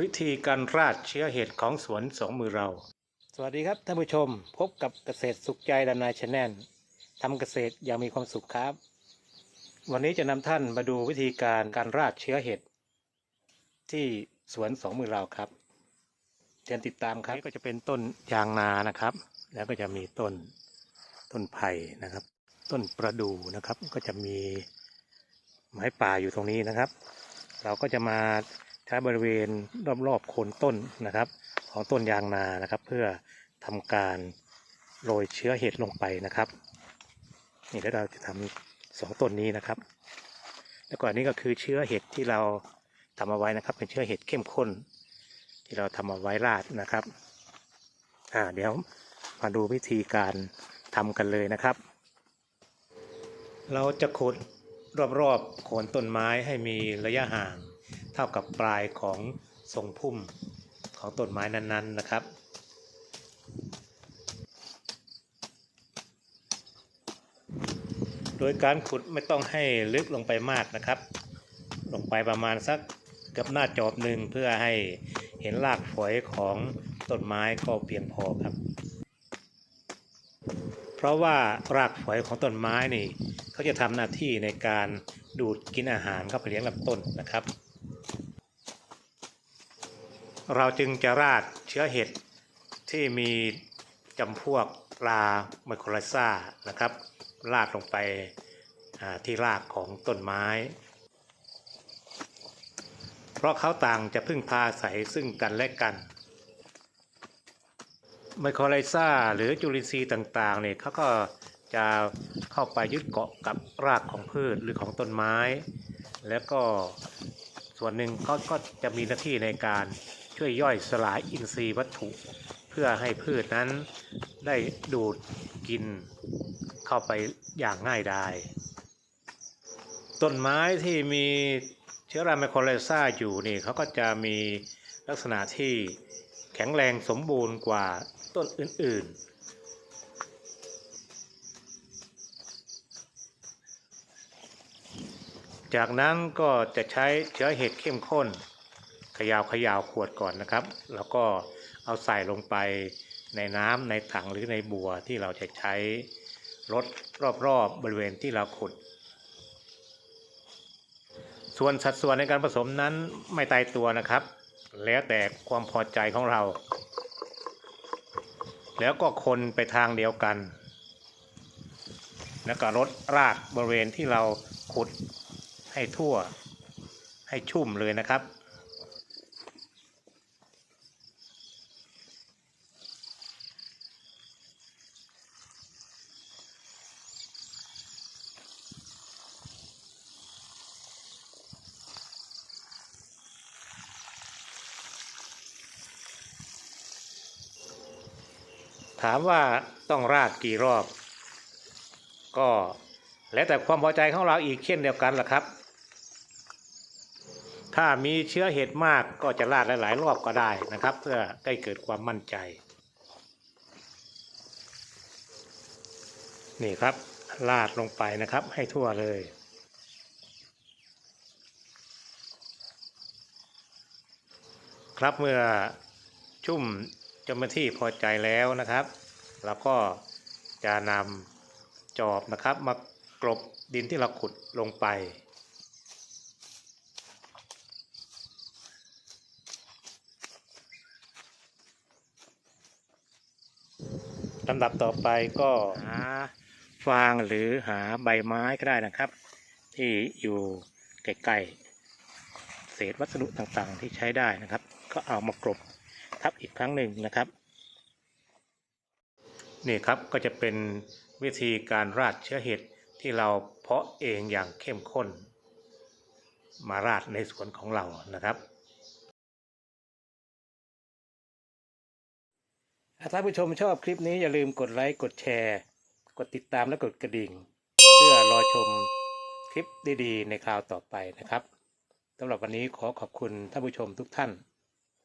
วิธีการราดเชื้อเห็ดของสวนสองมือเรา สวัสดีครับท่านผู้ชมพบกับเกษตรสุขใจดานายชแนลทำเกษตรอย่างมีความสุขครับ วันนี้จะนำท่านมาดูวิธีการการราดเชื้อเห็ดที่สวนสองมือเราครับเชิญติดตามครับนี่ก็จะเป็นต้นยางนานะครับ แล้วก็จะมีต้นต้นไผ่นะครับ ต้นประดู่นะครับก็จะมีไม้ป่าอยู่ตรงนี้นะครับ เราก็จะมา ใช้บริเวณรอบๆโคนต้นนะครับ ของต้นยางนานะครับ เพื่อทำการโรยเชื้อเห็ดลงไปนะครับนี่แล้วเราจะทำสองต้นนี้นะครับ แล้วก็อันนี้ก็คือเชื้อเห็ดที่เราทำเอาไว้นะครับ เป็นเชื้อเห็ดเข้มข้น ที่เราทำเอาไว้ราดนะครับอ่าเดี๋ยวมาดูวิธีการทำกันเลยนะครับ เราจะขุดรอบๆโคนต้นไม้ให้มีระยะห่าง ท่ากับปลายของทรงพุ่มของต้นไม้นั้นๆนะครับ โดยการขุดไม่ต้องให้ลึกลงไปมากนะครับ ลงไปประมาณสักเกือบหน้าจอบหนึ่งเพื่อให้เห็นรากฝอยของต้นไม้ก็เพียงพอครับ เพราะว่ารากฝอยของต้นไม้นี่เขาจะทำหน้าที่ในการดูดกินอาหารเข้าไปเลี้ยงลำต้นนะครับ เราจึงจะราดเชื้อเห็ดที่มีจำพวกลาไมโครไลซ่านะครับ ราดลงไปที่รากของต้นไม้ เพราะเขาต่างจะพึ่งพาอาศัยซึ่งกันและกันไมโครไลซ่าหรือจุลินทรีย์ต่างๆเนี่ยเขาก็จะเข้าไปยึดเกาะกับรากของพืชหรือของต้นไม้ แล้วก็ส่วนหนึ่งเขาก็จะมีหน้าที่ในการ ช่วยย่อยสลายอินทรีย์วัตถุ เพื่อให้พืชนั้นได้ดูดกินเข้าไปอย่างง่ายดาย ต้นไม้ที่มีเชื้อราไมโครไลซ่าอยู่นี่เขาก็จะมีลักษณะที่แข็งแรงสมบูรณ์กว่าต้นอื่นๆจากนั้นก็จะใช้เชื้อเห็ดเข้มข้น ขยาวขยาวขวดก่อนนะครับ แล้วก็เอาใส่ลงไปในน้ำในถังหรือในบัวที่เราจะใช้รดรอบๆบริเวณที่เราขุด ส่วนสัดส่วนในการผสมนั้นไม่ตายตัวนะครับ แล้วแต่ความพอใจของเรา แล้วก็คนไปทางเดียวกัน แล้วก็รดรากบริเวณที่เราขุดให้ทั่วให้ชุ่มเลยนะครับ ถามว่าต้องราดกี่รอบ ก็แล้วแต่ความพอใจของเราอีกเช่นเดียวกันล่ะครับ ถ้ามีเชื้อเห็ดมากก็จะราดหลาย ๆ รอบก็ได้นะครับ เพื่อให้เกิดความมั่นใจ นี่ครับราดลงไปนะครับให้ทั่วเลยครับเมื่อชุ่ม จนเป็นที่พอใจแล้วนะครับ เราก็จะนำจอบนะครับ มากลบดินที่เราขุดลงไป ลำดับต่อไปก็หาฟางหรือหาใบไม้ก็ได้นะครับ ที่อยู่ใกล้ๆเศษวัสดุต่างๆที่ใช้ได้นะครับ ก็เอามากรบ ทับอีกครั้งหนึ่งนะครับ นี่ครับก็จะเป็นวิธีการราดเชื้อเห็ดที่เราเพาะเองอย่างเข้มข้น มาราดในสวนของเรานะครับถ้าผู้ชมชอบคลิปนี้อย่าลืมกดไลค์ กดแชร์ กดติดตามและกดกระดิ่ง เพื่อรอชมคลิปดีๆ ในคราวต่อไปนะครับสำหรับวันนี้ขอขอบคุณท่านผู้ชมทุกท่าน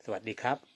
สวัสดีครับ